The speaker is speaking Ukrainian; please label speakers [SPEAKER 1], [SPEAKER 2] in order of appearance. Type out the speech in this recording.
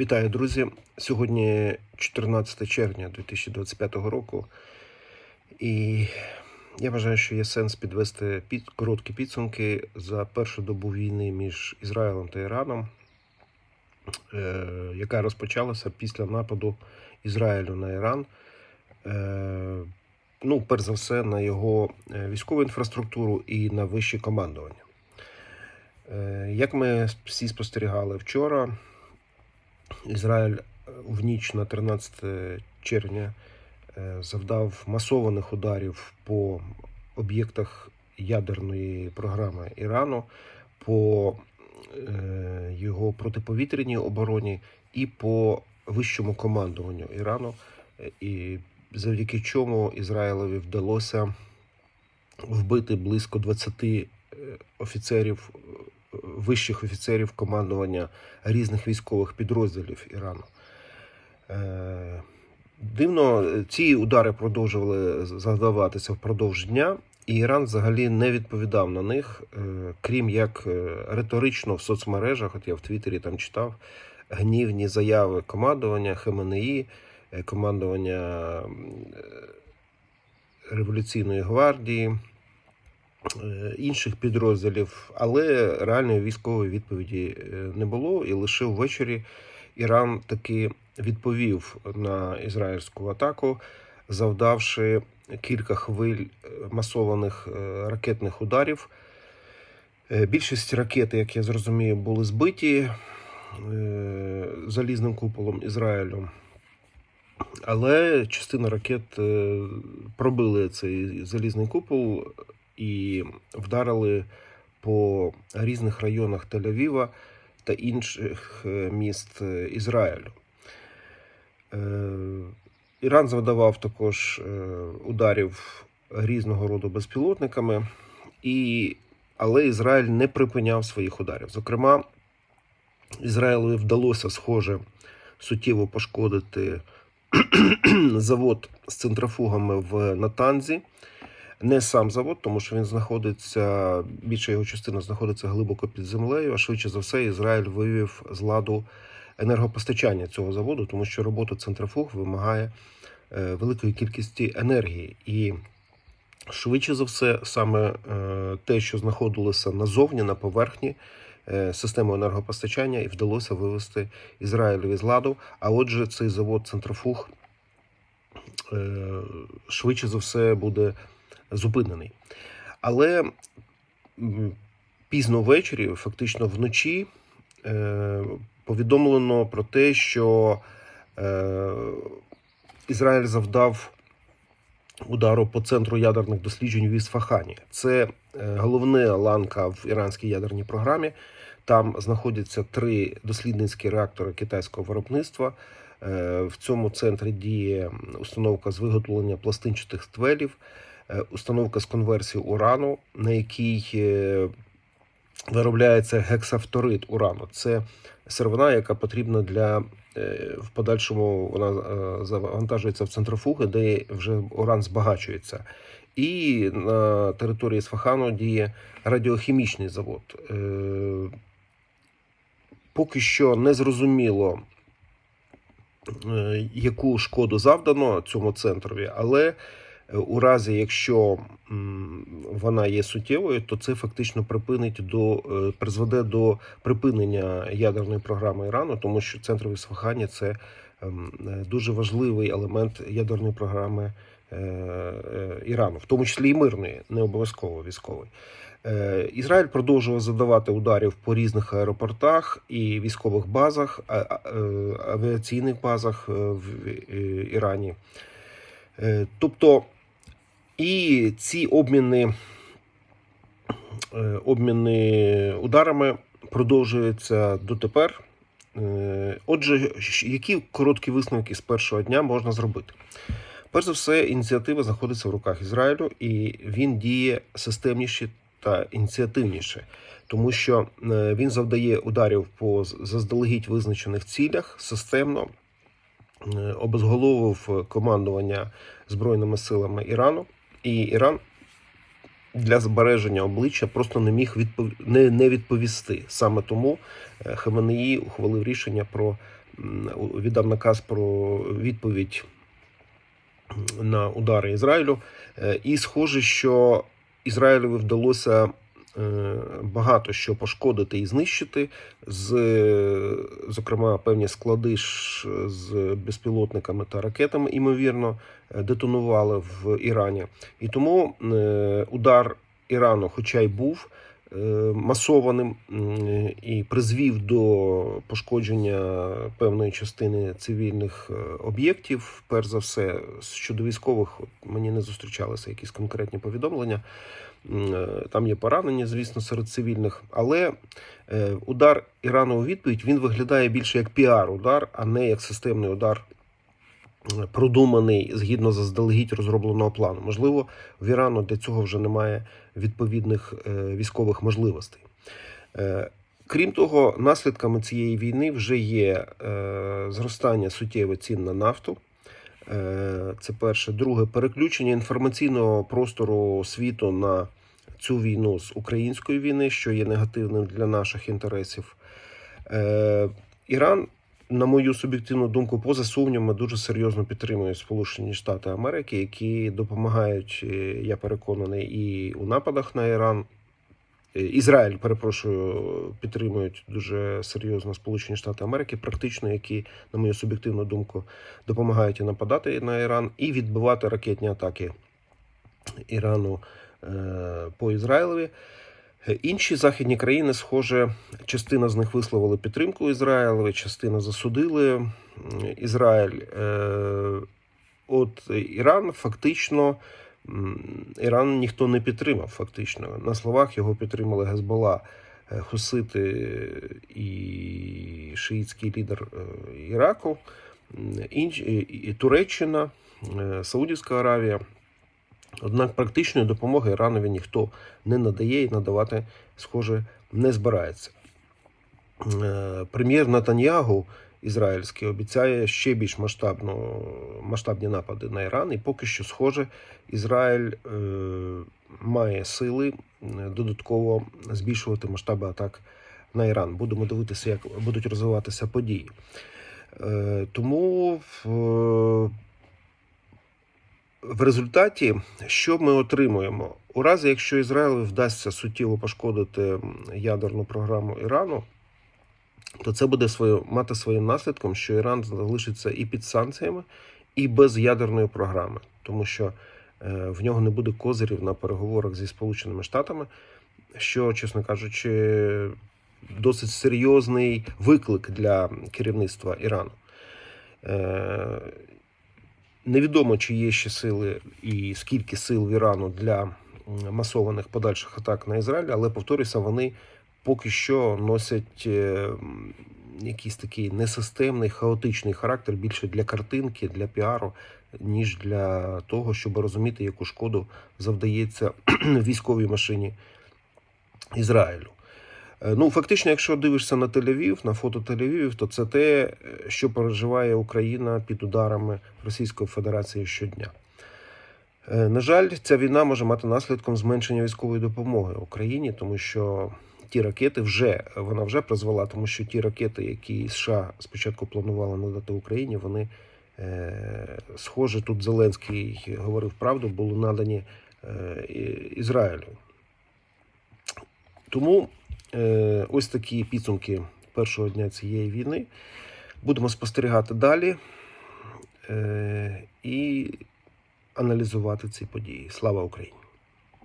[SPEAKER 1] Вітаю, друзі! Сьогодні 14 червня 2025 року, і я вважаю, що є сенс підвести під короткі підсумки за першу добу війни між Ізраїлем та Іраном, е, яка розпочалася після нападу Ізраїлю на Іран. Е, Ну, перш за все, на його е, військову інфраструктуру і на вище командування. Як ми всі спостерігали вчора, Ізраїль е, в ніч на 13 червня е, завдав масованих ударів по об'єктах ядерної програми Ірану, по е, його протиповітряній обороні і по вищому командуванню Ірану, і завдяки чому Ізраїлеві вдалося вбити близько 20 е, офіцерів, вищих офіцерів командування різних військових підрозділів Ірану. Е, Дивно, ці удари продовжували завдаватися впродовж дня, і Іран взагалі не відповідав на них, е, крім як е, риторично в соцмережах, от я в Твіттері там читав гнівні заяви командування ХМНІ, командування Революційної гвардії, інших підрозділів, але реальної військової відповіді е, не було, і лише ввечері Іран таки відповів на ізраїльську атаку, завдавши кілька хвиль е, масованих е, ракетних ударів. Е, Більшість ракет, як я зрозумів, були збиті е, залізним куполом Ізраїлю. Але частина ракет е, пробили цей залізний купол і вдарили по різних районах Тель-Авіва та інших е, міст е, Ізраїлю. Е, Іран завдавав також ударів різного роду безпілотниками, і, але Ізраїль не припиняв своїх ударів. Зокрема, Ізраїлеві вдалося схоже суттєво пошкодити завод з центрофугами в Натанзі. Не сам завод, тому що він знаходиться, більша його частина знаходиться глибоко під землею, а швидше за все, Ізраїль вивів з ладу енергопостачання цього заводу, тому що робота центрофуг вимагає е, великої кількості енергії. І швидше за все, саме е, те, що знаходилося назовні, на поверхні е, системи енергопостачання, і вдалося вивести Ізраїлеві з ладу. А отже, цей завод центрофуг швидше за все буде зупинений. Але пізно ввечері, фактично вночі, е, повідомлено про те, що е, Ізраїль завдав удару по центру ядерних досліджень в Ісфахані. Це е, головна ланка в іранській ядерній програмі. Там знаходяться три дослідницькі реактори китайського виробництва. В цьому центрі діє установка з виготовлення пластинчатих ствелів, установка з конверсії урану, на якій е, виробляється гексафторид урану. Це сировина, яка потрібна для е, в подальшому вона е, завантажується в центрофуги, де вже уран збагачується. І на території Сфахану діє радіохімічний завод. Е, Поки що не зрозуміло, е, яку шкоду завдано цьому центрові, але е, у разі, якщо вона є суттєвою, то це фактично припинить до е, призведе до припинення ядерної програми Ірану, тому що центрові Сфахані це ем, е, дуже важливий елемент ядерної програми е, Ірану, в тому числі і мирної, не обов'язково військової. Ізраїль продовжував завдавати ударів по різних аеропортах і військових базах, авіаційних базах в Ірані. Тобто, і ці обміни, е, обміни ударами продовжуються дотепер. Е, Отже, які короткі висновки з першого дня можна зробити? Перш за все, ініціатива знаходиться в руках Ізраїлю, і він діє системніше та ініціативніше, тому що е, він завдає ударів по заздалегідь визначених цілях системно, обезголовив командування збройними силами Ірану, і Іран для збереження обличчя просто не міг відпов... не, не відповісти. Саме тому е, Хаменеї ухвалив рішення про віддав наказ про відповідь на удари Ізраїлю. Е, І схоже, що Ізраїлеві вдалося багато що пошкодити і знищити, з, е, зокрема, певні склади з безпілотниками та ракетами, ймовірно, е, детонували в Ірані. І тому е, удар Ірану, хоча й був е, масованим і призвів до пошкодження певної частини цивільних е, об'єктів. Перш за все, щодо військових, мені не зустрічалися якісь конкретні повідомлення. Е, Там є поранені, звісно, серед цивільних, але е, удар Ірану у відповідь він виглядає більше як піар-удар, а не як системний удар, е, продуманий згідно заздалегідь розробленого плану. Можливо, в Ірану для цього вже немає відповідних військових можливостей. Крім того, наслідками цієї війни вже є зростання суттєвих цін на нафту. Е, Це перше. Друге, переключення інформаційного простору світу на цю війну з української війни, що є негативним для наших інтересів. Е, Іран, на мою суб'єктивну думку, поза сумнівами, дуже серйозно підтримує Сполучені Штати Америки, які допомагають, е, я переконаний, і у нападах на Іран. Е, Ізраїль, перепрошую, підтримують дуже серйозно Сполучені Штати Америки, практично, які, на мою суб'єктивну думку, допомагають і нападати на Іран і відбивати ракетні атаки Ірану е, по Ізраїлеві. Інші західні країни, схоже, частина з них висловили підтримку Ізраїлеві, частина засудили Ізраїль. Е, От Іран фактично. Іран ніхто не підтримав, фактично. На словах його підтримали Гезбола, е, Хусити і шиїцький лідер е, Іраку, і- Туреччина, е, Саудівська Аравія. Однак практичної допомоги Іранові ніхто не надає і надавати, схоже, не збирається. Прем'єр Натаньягу ізраїльський обіцяє ще більш масштабно, масштабні напади на Іран, і поки що, схоже, Ізраїль е, має сили е, додатково збільшувати масштаби атак на Іран. Будемо дивитися, як будуть розвиватися події. Е, Тому в, в результаті, що ми отримуємо? У разі, якщо Ізраїлю вдасться суттєво пошкодити ядерну програму Ірану, то це буде своє, мати своїм наслідком, що Іран залишиться і під санкціями, і без ядерної програми, тому що е, в нього не буде козирів на переговорах зі Сполученими Штатами, що, чесно кажучи, досить серйозний виклик для керівництва Ірану. Е, Невідомо, чи є ще сили і скільки сил в Ірану для масованих подальших атак на Ізраїль, але повторюся, вони поки що носять е, якийсь такий несистемний, хаотичний характер більше для картинки, для піару, ніж для того, щоб розуміти, яку шкоду завдається військовій машині Ізраїлю. Е, Ну, фактично, якщо дивишся на Тель-Авів, на фото Тель-Авів, то це те, що переживає Україна під ударами Російської Федерації щодня. Е, На жаль, ця війна може мати наслідком зменшення військової допомоги Україні, тому що ті ракети вже вона вже призвела, тому що ті ракети, які США спочатку планували надати Україні, вони е, схоже, тут Зеленський говорив правду, були надані е, Ізраїлю. Тому е, ось такі підсумки першого дня цієї війни. Будемо спостерігати далі і аналізувати ці події. Слава Україні!